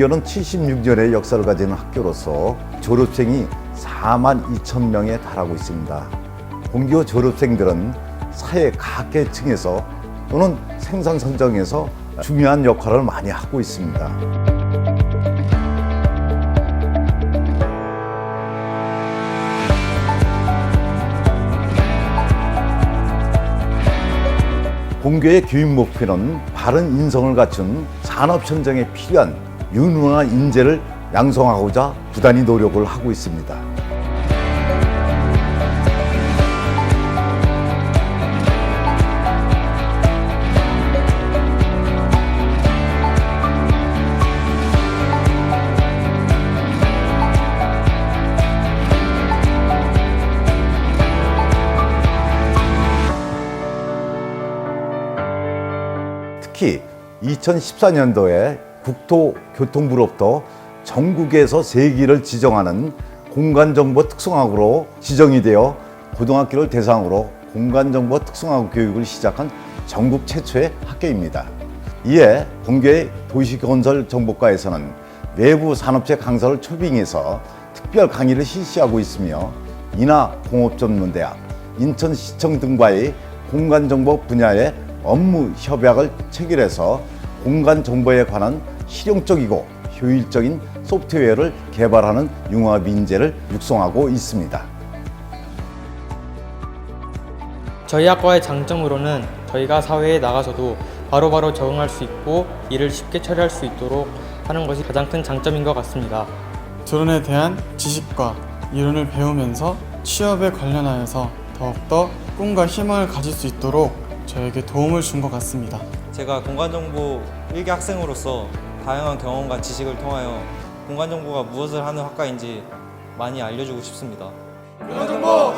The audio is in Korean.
본교는 76년의 역사를 가지는 학교로서 졸업생이 4만 2천 명에 달하고 있습니다. 본교 졸업생들은 사회 각계층에서 또는 생산 선정에서 중요한 역할을 많이 하고 있습니다. 본교의 교육 목표는 바른 인성을 갖춘 산업 현장에 필요한 유능한 인재를 양성하고자 부단히 노력을 하고 있습니다. 특히 2014년도에 국토교통부로부터 전국에서 세기를 지정하는 공간정보 특성학으로 지정이 되어 고등학교를 대상으로 공간정보 특성학 교육을 시작한 전국 최초의 학교입니다. 이에 본교의 도시건설정보과에서는 외부 산업체 강사를 초빙해서 특별 강의를 실시하고 있으며 인하 공업전문대학, 인천시청 등과의 공간정보 분야의 업무 협약을 체결해서 공간 정보에 관한 실용적이고 효율적인 소프트웨어를 개발하는 융합 인재를 육성하고 있습니다. 저희 학과의 장점으로는 저희가 사회에 나가서도 바로바로 적응할 수 있고 일을 쉽게 처리할 수 있도록 하는 것이 가장 큰 장점인 것 같습니다. 드론에 대한 지식과 이론을 배우면서 취업에 관련하여서 더욱더 꿈과 희망을 가질 수 있도록 저에게 도움을 준 것 같습니다. 제가 공간정보 1기 학생으로서 다양한 경험과 지식을 통하여 공간정보가 무엇을 하는 학과인지 많이 알려주고 싶습니다. 공간정보